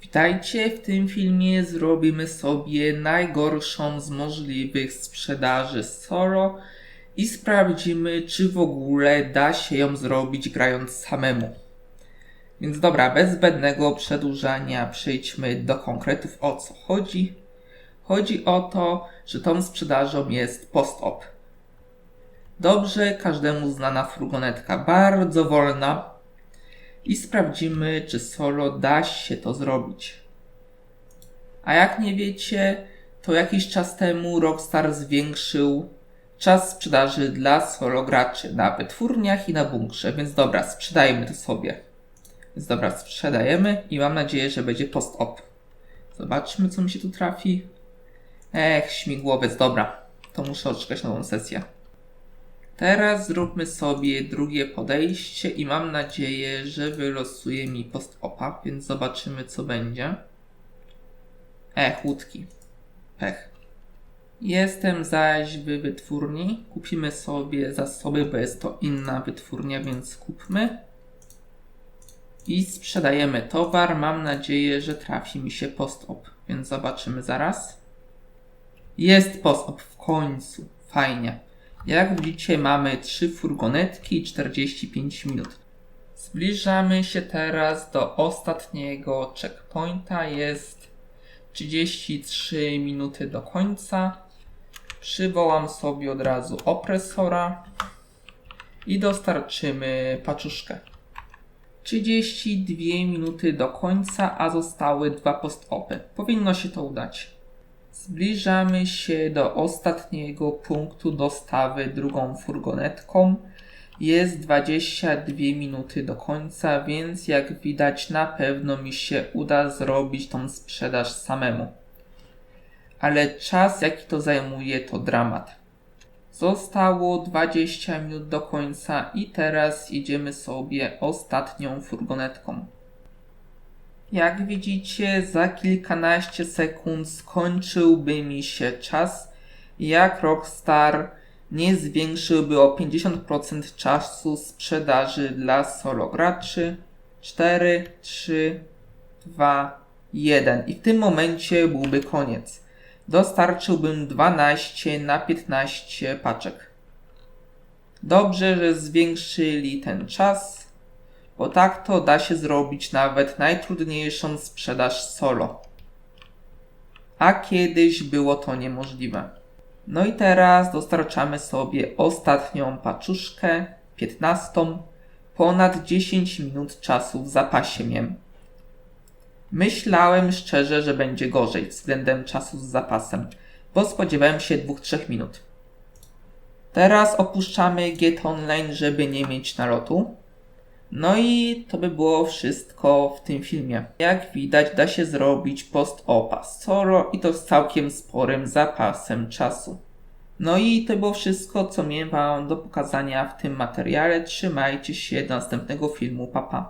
Witajcie, w tym filmie zrobimy sobie najgorszą z możliwych sprzedaży Soro i sprawdzimy, czy w ogóle da się ją zrobić grając samemu. Więc dobra, bez zbędnego przedłużania przejdźmy do konkretów o co chodzi. Chodzi o to, że tą sprzedażą jest post-op. Dobrze, każdemu znana furgonetka, bardzo wolna, i sprawdzimy, czy solo da się to zrobić. A jak nie wiecie, to jakiś czas temu Rockstar zwiększył czas sprzedaży dla solo graczy na wytwórniach i na bunkrze, więc dobra, sprzedajmy to sobie. Więc dobra, sprzedajemy i mam nadzieję, że będzie post-op. Zobaczmy, co mi się tu trafi. Ech, śmigłowiec, dobra. To muszę odczekać nową sesję. Teraz zróbmy sobie drugie podejście i mam nadzieję, że wylosuje mi post-opa, więc zobaczymy co będzie. E, łódki. Pech. Jestem zaś w wytwórni. Kupimy sobie zasoby, bo jest to inna wytwórnia, więc kupmy. I sprzedajemy towar. Mam nadzieję, że trafi mi się post-op, więc zobaczymy zaraz. Jest post-op w końcu. Fajnie. Jak widzicie, mamy 3 furgonetki i 45 minut. Zbliżamy się teraz do ostatniego checkpointa. Jest 33 minuty do końca. Przywołam sobie od razu opresora i dostarczymy paczuszkę. 32 minuty do końca, a zostały dwa post-opy. Powinno się to udać. Zbliżamy się do ostatniego punktu dostawy drugą furgonetką. Jest 22 minuty do końca, więc jak widać na pewno mi się uda zrobić tą sprzedaż samemu. Ale czas jaki to zajmuje to dramat. Zostało 20 minut do końca i teraz jedziemy sobie ostatnią furgonetką. Jak widzicie, za kilkanaście sekund skończyłby mi się czas, jak Rockstar nie zwiększyłby o 50% czasu sprzedaży dla solo graczy. 4, 3, 2, 1. I w tym momencie byłby koniec. Dostarczyłbym 12 na 15 paczek. Dobrze, że zwiększyli ten czas bo tak to da się zrobić nawet najtrudniejszą sprzedaż solo. A kiedyś było to niemożliwe. No i teraz dostarczamy sobie ostatnią paczuszkę, 15. Ponad 10 minut czasu w zapasie miałem. Myślałem szczerze, że będzie gorzej względem czasu z zapasem, bo spodziewałem się 2-3 minut. Teraz opuszczamy Get Online, żeby nie mieć nalotu. No i to by było wszystko w tym filmie. Jak widać, da się zrobić post-opa Soro i to z całkiem sporym zapasem czasu. No i to było wszystko, co miałem Wam do pokazania w tym materiale. Trzymajcie się do następnego filmu. Papa. Pa.